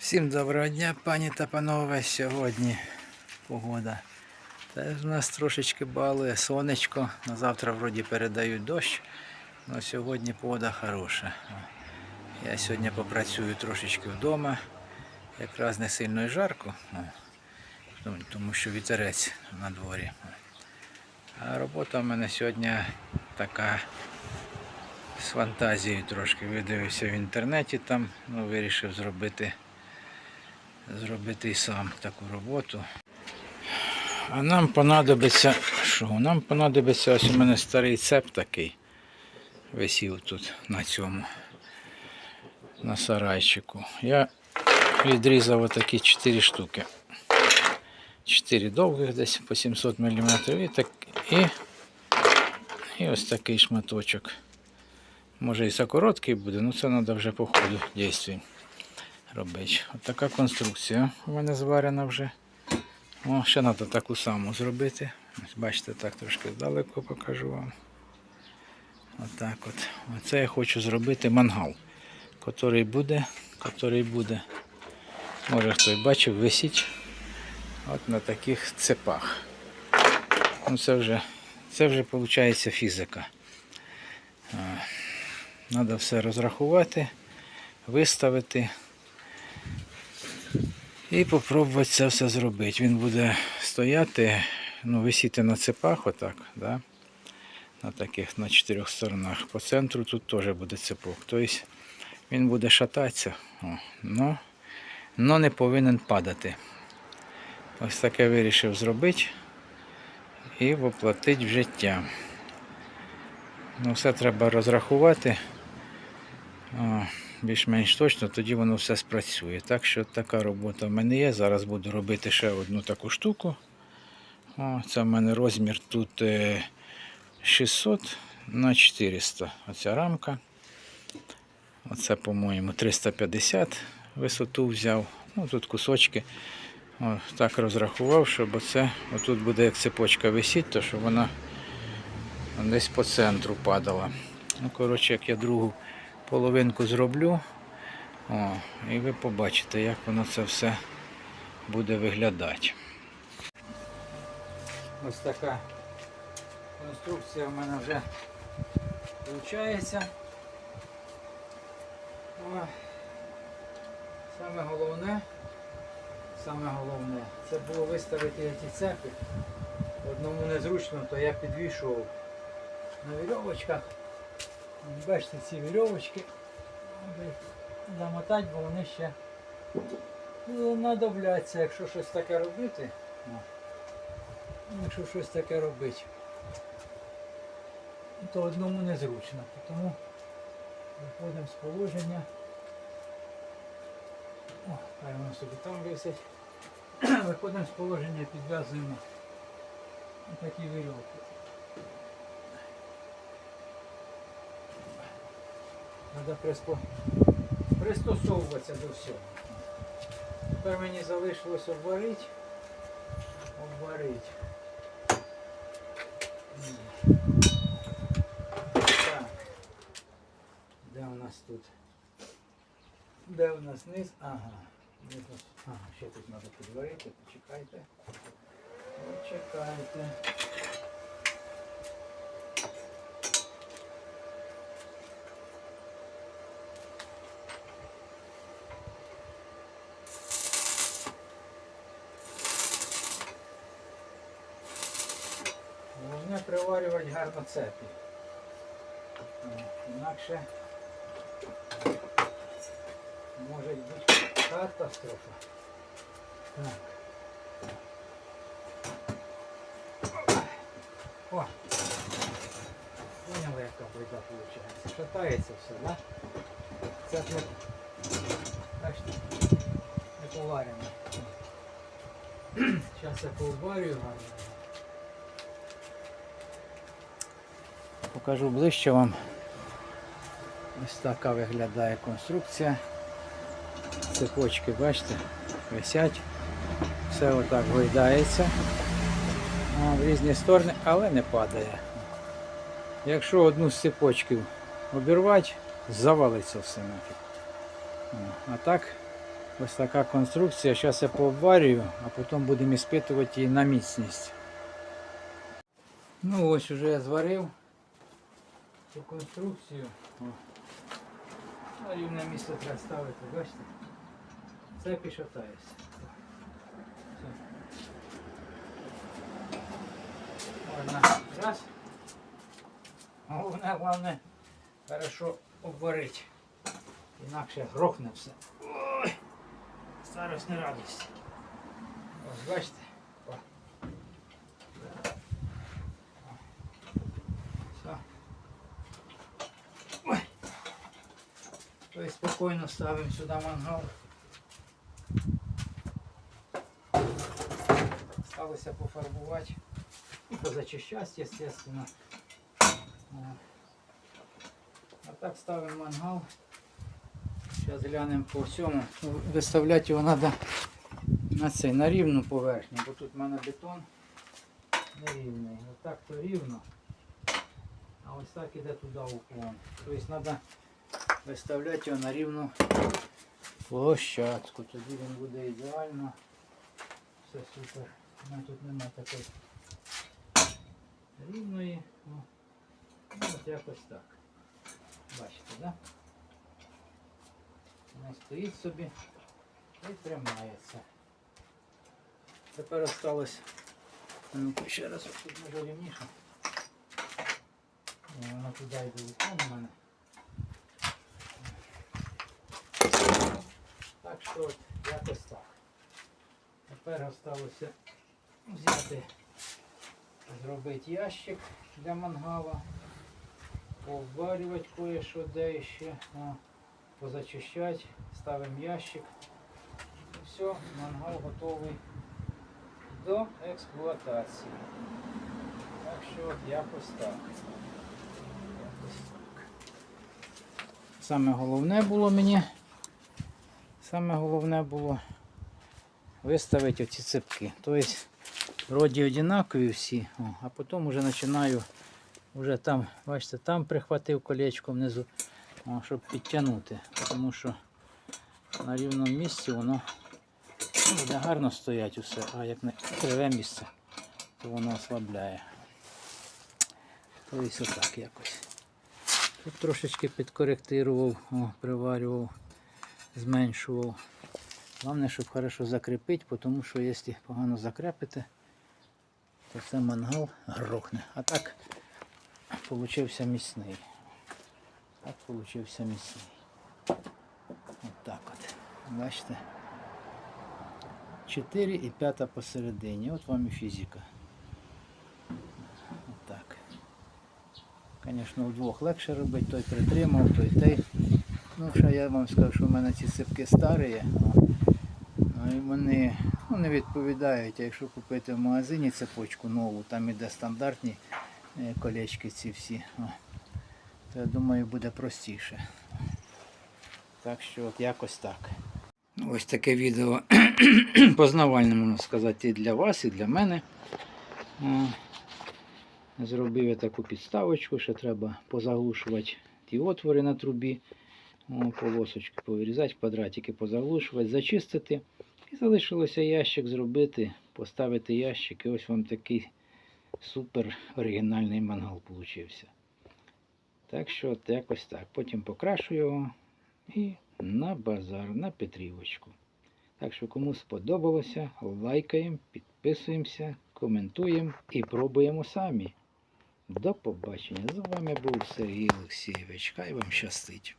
Всім доброго дня, пані та панове. Сьогодні погода. Теж у нас трошечки балує сонечко. На завтра вроді передають дощ. але сьогодні погода хороша. Я сьогодні попрацюю трошечки вдома. Якраз не сильно і жарко, тому- тому що вітерець на дворі. А робота в мене сьогодні така з фантазією трошки. Видивився в інтернеті там, ну, вирішив зробити зробити сам таку роботу. А нам понадобиться, що? Нам понадобиться ось у мене старий цеп такий. Висів тут на цьому, на сарайчику. Я відрізав отакі 4 штуки. 4 довгих десь по 700 мм і, так, і, і ось такий шматочок. Може і закороткий буде, але це треба вже по ходу дійстві робити. От така конструкція у мене зварена вже. О, ще треба таку саму зробити. Бачите, так трошки здалеку покажу вам. Отак от. Оце я хочу зробити мангал, котрий буде, котрий буде. Може хто бачив, висить от на таких цепах. Ну це вже, це вже виходить фізика. Треба все розрахувати, виставити. І попробувати це все зробити. Він буде стояти, ну, висіти на цепах, отак, да? на таких на чотирьох сторонах. По центру тут теж буде цепок. Тобто він буде шататися, о, но, но не повинен падати. Ось таке вирішив зробити і воплотити в життя. Ну, все треба розрахувати. Більш-менш точно, тоді воно все спрацює. Так що така робота в мене є. Зараз буду робити ще одну таку штуку. О, це в мене розмір тут е, 600 на 400. Оця рамка. Оце, по-моєму, 350 висоту взяв. Ну, тут кусочки. О, так розрахував, щоб оце, отут буде як цепочка висіти, то щоб вона десь по центру падала. Ну, коротше, як я другу половинку зроблю. О, і ви побачите, як воно це все буде виглядати. Ось така конструкція в мене вже виходить. Саме головне, саме головне, це було виставити ці цепи. Одному незручно, то я підвішував на вірьовочках. Бачите, ці вірьовочки замотати, бо вони ще ну, надобляться, якщо щось таке робити. Якщо щось таке робити, то одному незручно. Тому виходимо з положення. О, хай воно собі там висить. Виходимо з положення, підв'язуємо такі вірьовки. Треба приспо... пристосовуватися до всього. Тепер мені залишилось обварити. Обварити. Так. Де у нас тут? Де у нас низ? Ага. Ага, ще тут треба підварити, почекайте. Почекайте. Головне приварювати гарно цепі. Інакше може бути катастрофа. Так. О! Поняли, яка бойда виходить. Шатається все, да? Це не, не поварено. Зараз я поварюю гарно. Покажу ближче вам. Ось така виглядає конструкція. Цепочки, бачите, висять. Все отак гойдається в різні сторони, але не падає. Якщо одну з цепочків обірвати, завалиться все нафіг. А так Ось така конструкція. Зараз я пообварюю, а потім будемо іспитувати її на міцність. Ну ось уже я зварив цю конструкцію. На рівне місце треба ставити, бачите? Це пішатається. Можна раз. Головне, головне, хорошо обварити. Інакше грохне все. Ой, старость не радість. Ось бачите. О. Все. Ой. Тобто спокійно ставимо сюди мангал. Сталося пофарбувати і позачищати, естественно. А так ставимо мангал. Зараз глянемо по всьому. Виставляти його треба на цей, на рівну поверхню, бо тут в мене бетон нерівний. Отак то рівно. А ось так іде туди уклон. Тобто треба виставляти його на рівну площадку. Тоді він буде ідеально. Все супер. У мене тут немає такої рівної. Ну, От якось так. Бачите, так? Да? Вона стоїть собі і тримається. Тепер осталось. Ну, ще раз тут може рівніше. О, Воно туди йде у мене. Так що от якось так. Тепер осталося взяти, зробити ящик для мангала, поварювати кое-що де ще. Позачищати, ставимо ящик. Все, мангал готовий до експлуатації. Так що. Якось так. Саме головне було мені, саме головне було виставити оці цепки. Тобто вроді однакові всі, о, а потім вже починаю, вже там, бачите, там прихватив колечко внизу. О, щоб підтягнути, тому що на рівному місці воно буде гарно стоять усе, а як не криве місце, то воно ослабляє. Тобто отак якось. Тут трошечки підкоректирував, о, приварював, зменшував. Головне, щоб хорошо закріпити, тому що якщо погано закрепити, то це мангал грохне. А так получився міцний. Так получився міцний. От так от. Бачите? 4 і 5 посередині. От вам і фізика. От. Звісно, вдвох легше робити, той притримав, той той. Ну, що я вам скажу, що в мене ці сипки старі. Ну, і вони ну, не відповідають. А якщо купити в магазині цепочку нову, там іде стандартні е, колечки ці всі. То я думаю буде простіше. Так що от якось так. Ось таке відео познавальне, можна сказати, і для вас, і для мене. Зробив я таку підставочку, ще треба позаглушувати ті отвори на трубі, О, полосочки повирізати, квадратики позаглушувати, зачистити. І залишилося ящик зробити, поставити ящик, і ось вам такий супер оригінальний мангал получився. Так що якось так. Потім покрашу його і на базар, на Петрівочку. Так що кому сподобалося, лайкаємо, підписуємося, коментуємо і пробуємо самі. До побачення. З вами був Сергій Олексійович. Хай вам щастить.